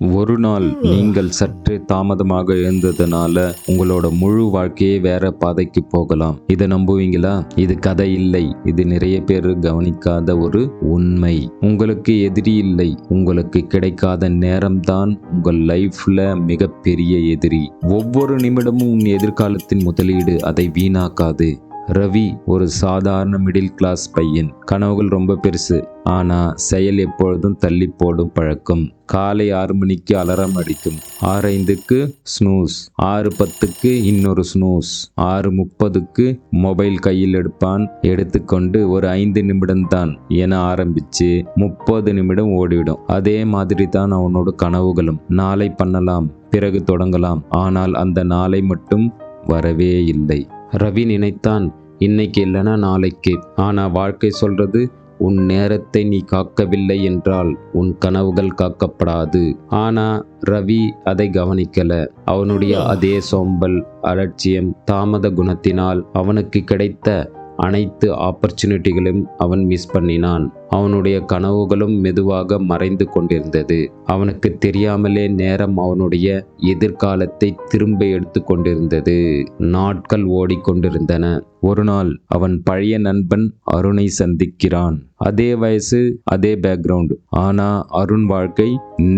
ஒரு நாள் நீங்கள் சற்றே தாமதமாக எழுந்ததுனால உங்களோட முழு வாழ்க்கையே வேற பாதைக்கு போகலாம். இதை நம்புவீங்களா? இது கதை இல்லை. இது நிறைய பேர் கவனிக்காத ஒரு உண்மை. உங்களுக்கு எதிரி இல்லை. உங்களுக்கு கிடைக்காத நேரம்தான் உங்கள் லைஃப்ல மிகப்பெரிய எதிரி. ஒவ்வொரு நிமிடமும் உன் எதிர்காலத்தின் முதலீடு அதை வீணாக்காது. ரவி ஒரு சாதாரண மிடில் கிளாஸ் பையன். கனவுகள் ரொம்ப பெருசு. ஆனா செயல் எப்பொழுதும் தள்ளி போடும் பழக்கம். காலை ஆறு மணிக்கு அலாரம் அடிக்கும். ஆறு ஐந்துக்கு ஸ்னூஸ் ஆறு பத்துக்கு இன்னொரு ஸ்னூஸ் ஆறு முப்பதுக்கு மொபைல் கையில் எடுப்பான். எடுத்துக்கொண்டு ஒரு ஐந்து நிமிடம்தான் என ஆரம்பிச்சு முப்பது நிமிடம் ஓடிவிடும். அதே மாதிரி தான் அவனோட கனவுகளும். நாளை பண்ணலாம். பிறகு தொடங்கலாம். ஆனால் அந்த நாளை மட்டும் வரவே இல்லை. ரவி நினைத்தான் இன்னைக்கு இல்லைன்னா நாளைக்கு. ஆனா வாழ்க்கை சொல்றது உன் நேரத்தை நீ காக்கவில்லை என்றால் உன் கனவுகள் காக்கப்படாது. ஆனா ரவி அதை கவனிக்கல. அவனுடைய அதே சோம்பல் அலட்சியம் தாமத குணத்தினால் அவனுக்கு கிடைத்த அனைத்து ஆப்பர்ச்சுனிட்டிகளும் அவன் மிஸ் பண்ணினான். அவனுடைய கனவுகளும் மெதுவாக மறைந்து கொண்டிருந்தது. அவனுக்கு தெரியாமலே நேரம் அவனுடைய எதிர்காலத்தை திரும்ப எடுத்து கொண்டிருந்தது. நாட்கள் ஓடிக்கொண்டிருந்தன ஒரு நாள் அவன் பழைய நண்பன் அருணை சந்திக்கிறான். அதே வயசு அதே பேக்ரவுண்ட் ஆனா அருண் வாழ்க்கை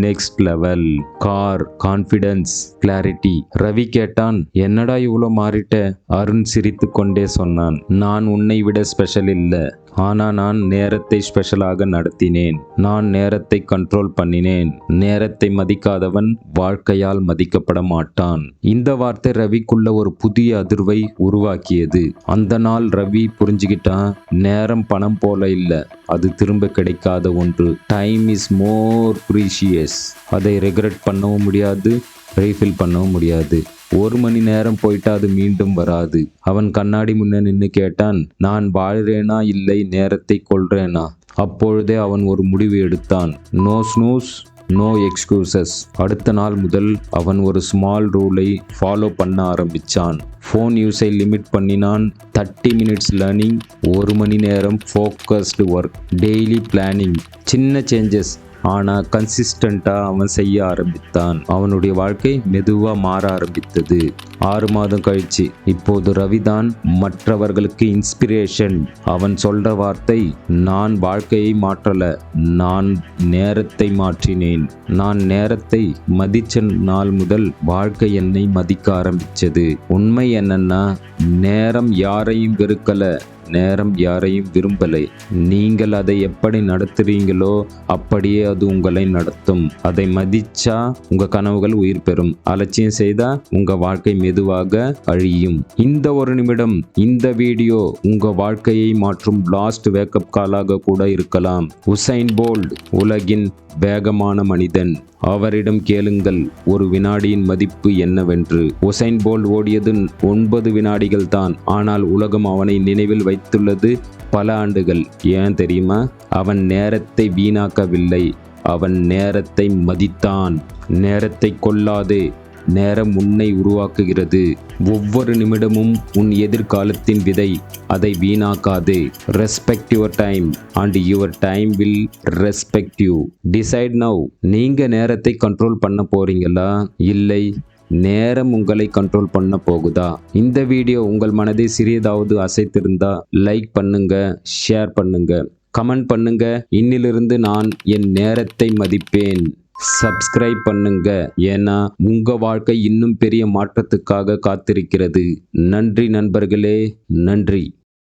next level car confidence clarity Ravi கேட்டான் என்னடா இவ்வளோ மாறிட்ட? அருண் சிரித்து கொண்டே சொன்னான் நான் உன்னை விட ஸ்பெஷல் இல்லை. ஆனால் நான் நேரத்தை ஸ்பெஷலாக நடத்தினேன். நான் நேரத்தை கண்ட்ரோல் பண்ணினேன். நேரத்தை மதிக்காதவன் வாழ்க்கையால் மதிக்கப்பட மாட்டான். இந்த வார்த்தை ரவிக்குள்ள ஒரு புதிய அதிர்வை உருவாக்கியது. அந்த நாள் ரவி புரிஞ்சுக்கிட்டான் நேரம் பணம் போல இல்லை. அது திரும்ப கிடைக்காத ஒன்று. டைம் இஸ் மோர் ப்ரீஷியஸ் அதை ரெக்ரெட் பண்ணவும் முடியாது ரீஃபில் பண்ணவும் முடியாது. ஒரு மணி நேரம் போயிட்டா அது மீண்டும் வராது. அவன் கண்ணாடி முன்ன நின்று கேட்டான் நான் வாழ்றேனா? இல்லை நேரத்தை கொள்றேனா? அப்பொழுதே அவன் ஒரு முடிவு எடுத்தான். No snooze no excuses. அடுத்த நாள் முதல் அவன் ஒரு ஸ்மால் ரூலை ஃபாலோ பண்ண ஆரம்பிச்சான். ஃபோன் யூஸை லிமிட் பண்ணினான். தேர்ட்டி மினிட்ஸ் லேர்னிங் ஒரு மணி நேரம் ஃபோக்கஸ்டு ஒர்க் டெய்லி பிளானிங் சின்ன சேஞ்சஸ் ஆனால் கன்சிஸ்டண்ட்டாக அவன் செய்ய ஆரம்பித்தான். அவனுடைய வாழ்க்கை மெதுவாக மாற ஆரம்பித்தது. ஆறு மாதம் கழிச்சு இப்போது ரவிதான் மற்றவர்களுக்கு இன்ஸ்பிரேஷன் அவன் சொல்ற வார்த்தை நான் வாழ்க்கையை மாற்றல நான் நேரத்தை மாற்றினேன். நான் நேரத்தை மதிச்ச நாள் முதல் வாழ்க்கை என்னை மதிக்க ஆரம்பிச்சது. உண்மை என்னன்னா நேரம் யாரையும் வெறுக்கல. நேரம் யாரையும் விரும்பலை. நீங்கள் அதை எப்படி நடத்துறீங்களோ அப்படியே அது உங்களை நடத்தும். அதை மதிச்சா உங்க கனவுகள் உயிர் பெறும். அலட்சியம் செய்தா உங்க வாழ்க்கை மெதுவாக அழியும். இந்த ஒரு நிமிடம் இந்த வீடியோ உங்க வாழ்க்கையை மாற்றும் லாஸ்ட் வேக்கப் காலாக கூட இருக்கலாம். உசைன் போல்ட் உலகின் வேகமான மனிதன். அவரிடம் கேளுங்கள் ஒரு வினாடியின் மதிப்பு என்னவென்று. உசைன் போல்ட் ஓடியது ஒன்பது வினாடிகள் தான். ஆனால் உலகம் அவனை நினைவில் வைத்துள்ளது பல ஆண்டுகள். ஏன் தெரியுமா? அவன் நேரத்தை வீணாக்கவில்லை. அவன் நேரத்தை மதித்தான். நேரத்தை கொள்ளாது. நேரம் உன்னை உருவாக்குகிறது. ஒவ்வொரு நிமிடமும் உன் எதிர்காலத்தின் விதை. அதை வீணாக்காது. Respect your time and your time will respect you decide now நீங்க நேரத்தை கண்ட்ரோல் பண்ண போறீங்களா? இல்லை. நேரம் உங்களை கண்ட்ரோல் பண்ண போகுதா? இந்த வீடியோ உங்கள் மனதை சிறியதாவது அசைத்திருந்தா லைக் பண்ணுங்க ஷேர் பண்ணுங்க கமெண்ட் பண்ணுங்க. இன்னிலிருந்து நான் என் நேரத்தை மதிப்பேன். சப்ஸ்கிரைப் பண்ணுங்க. ஏன்னா உங்க வாழ்க்கை இன்னும் பெரிய மாற்றத்துக்காக காத்திருக்கிறது. நன்றி நண்பர்களே நன்றி.